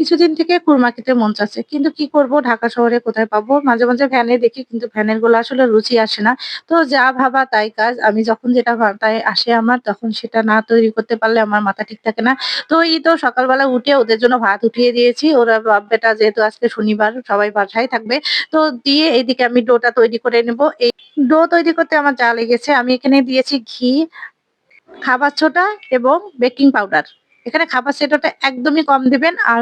কিছুদিন থেকে কুরমা খেতে মন চাচ্ছে। কিন্তু কি করব ঢাকা শহরে কোথায় পাবো? মাঝে, মাঝে ভ্যানে দেখি কিন্তু ভ্যানেরগুলো আসলে রুচি আসে না। তো যা ভাবা তাই কাজ। আমি যখন যেটা মাথায় আসে আমার তখন সেটা না তৈরি করতে পারলে আমার মাথা ঠিক থাকে না। তো এই তো সকালবেলা উঠে ওদের জন্য ভাত উঠিয়ে দিয়েছি। ওরা বেটা যেহেতু আজকে শনিবার সবাই বাসায় থাকবে। তো দিয়ে এদিকে আমি ডোটা তৈরি করে নেব। এই ডো তৈরি করতে আমার যা লেগেছে আমি এখানে দিয়েছি ঘি, খাবার ছোটা এবং বেকিং পাউডার। এখানে খাবার সোডাটা একদমই কম দিবেন আর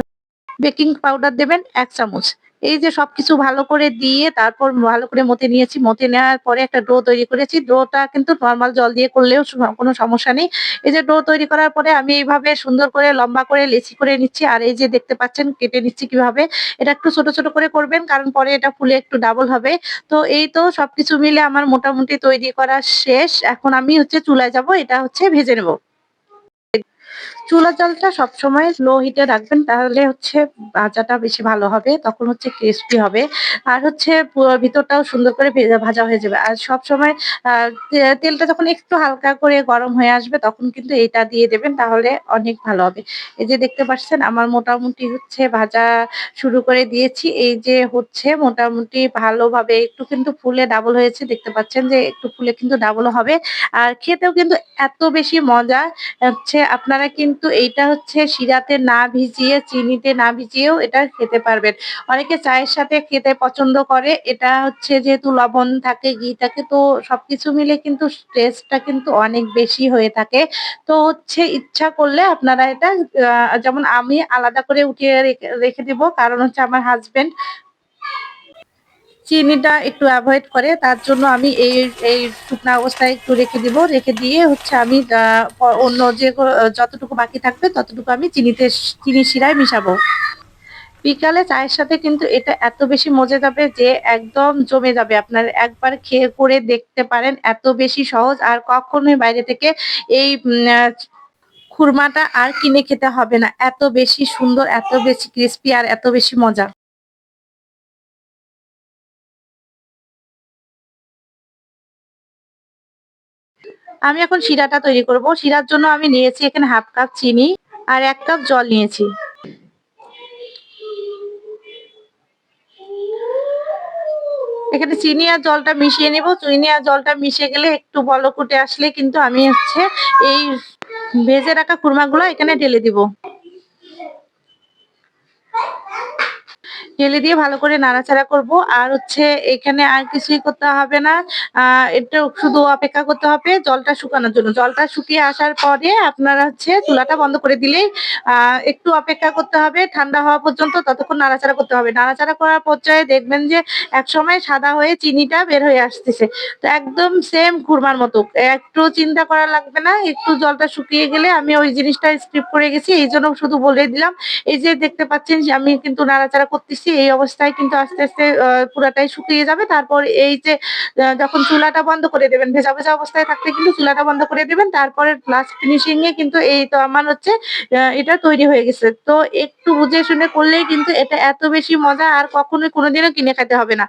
বেকিং পাউডার দেবেন এক চামচ। এই যে সবকিছু ভালো করে দিয়ে তারপর ভালো করে মতে নিয়েছি। মতে নেওয়ার পরে একটা ডো তৈরি করেছি। ডোটা কিন্তু নর্মাল জল দিয়ে করলেও কোনো সমস্যা নেই। এই যে ডো তৈরি করার পরে আমি এইভাবে সুন্দর করে লম্বা করে লেচি করে নিচ্ছি। আর এই যে দেখতে পাচ্ছেন কেটে নিচ্ছি কীভাবে। এটা একটু ছোট, ছোট করে করবেন কারণ পরে এটা ফুলে একটু ডাবল হবে। তো এই তো সবকিছু মিলে আমার মোটামুটি তৈরি করা শেষ। এখন আমি হচ্ছে চুলায় যাব। এটা হচ্ছে ভেজে নেব। চুলার জালটা সবসময় লো হিটে রাখবেন, তাহলে হচ্ছে ভাজাটা বেশি ভালো হবে। তখন হচ্ছে ক্রিস্পি হবে। আর হচ্ছে ভিতরটাও সুন্দর করে ভেজা হয়ে যাবে। আর সবসময় তেলটা যখন একটু হালকা করে গরম হয়ে আসবে, তখন কিন্তু এটা দিয়ে দেবেন, তাহলে অনেক ভালো হবে। এই যে দেখতে পাচ্ছেন, আমার মোটামুটি হচ্ছে ভাজা শুরু করে দিয়েছি। এই যে হচ্ছে মোটামুটি ভালোভাবে একটু কিন্তু ফুলে ডাবল হয়েছে। দেখতে পাচ্ছেন যে একটু ফুলে কিন্তু ডাবল হবে। আর খেতেও কিন্তু এত বেশি মজা, হচ্ছে আপনারা কিন্তু এইটা হচ্ছে শিরাতে না ভিজিয়ে চিনিতে না ভিজিয়েও এটা খেতে পারবেন। অনেকে চায়ের সাথে খেতে পছন্দ করে। এটা হচ্ছে যেহেতু লবণ থাকে, ঘি থাকে তো সবকিছু মিলে কিন্তু টেস্টটা কিন্তু অনেক বেশি হয়ে থাকে। তো হচ্ছে ইচ্ছা করলে আপনারা এটা যেমন আমি আলাদা করে উঠিয়ে রেখে দিব। কারণ হচ্ছে আমার হাসব্যান্ড চিনিটা একটু অ্যাভয়েড করে। তার জন্য আমি এই এই শুকনা অবস্থায় একটু রেখে দিব। রেখে দিয়ে হচ্ছে আমি অন্য যে যতটুকু বাকি থাকবে ততটুকু আমি চিনিতে চিনি শিরায় মিশাবো। বিকালে চায়ের সাথে কিন্তু এটা এত বেশি মজে যাবে যে একদম জমে যাবে। আপনার একবার খেয়ে করে দেখতে পারেন। এত বেশি সহজ আর কখনোই বাইরে থেকে এই খুরমাটা আর কিনে খেতে হবে না। এত বেশি সুন্দর, এত বেশি ক্রিস্পি আর এত বেশি মজা। আমি এখন শিরাটা তৈরি করব। শিরার জন্য আমি নিয়েছি এখানে ১/২ কাপ চিনি আর এক কাপ জল নিয়েছি। এখানে চিনি আর জলটা মিশিয়ে নিব। চিনি আর জলটা মিশে গেলে একটু বলকুটে আসলে কিন্তু আমি হচ্ছে এই ভেজে রাখা কুরমাগুলো এখানে ঢেলে দিব। ঢেলে দিয়ে ভালো করে নাড়াচাড়া করব। আর হচ্ছে এখানে আর কিছুই করতে হবে না। আ একটু শুধু অপেক্ষা করতে হবে জলটা শুকানোর জন্য। জলটা শুকিয়ে আসার পরে আপনারা হচ্ছে চুলাটা বন্ধ করে দিলেই একটু অপেক্ষা করতে হবে ঠান্ডা হওয়া পর্যন্ত ততক্ষণ নাড়াচাড়া করতে হবে। নাড়াচাড়া করার পর্যায়ে দেখবেন যে একসময় সাদা হয়ে চিনিটা বের হয়ে আসতেছে। তো একদম সেম খুরমার মতো। একটু চিন্তা করা লাগবে না। একটু জলটা শুকিয়ে গেলে আমি ওই জিনিসটা স্কিপ করে গেছি। এই জন্য শুধু বলে দিলাম। এই যে দেখতে পাচ্ছেন আমি কিন্তু নাড়াচাড়া করতেছি। এই অবস্থায় কিন্তু আস্তে, আস্তে পুরাটাই শুকিয়ে যাবে। তারপর এই যে যখন চুলাটা বন্ধ করে দেবেন ভেজা, ভেজা অবস্থায় থাকতে কিন্তু চুলাটা বন্ধ করে দেবেন তারপরে লাস্ট ফিনিশিং এ কিন্তু এই তো আমার হচ্ছে এটা তৈরি হয়ে গেছে। তো একটু বুঝে শুনে করলেই কিন্তু এটা এত বেশি মজা আর কখনোই কোনোদিনও কিনে খেতে হবে না।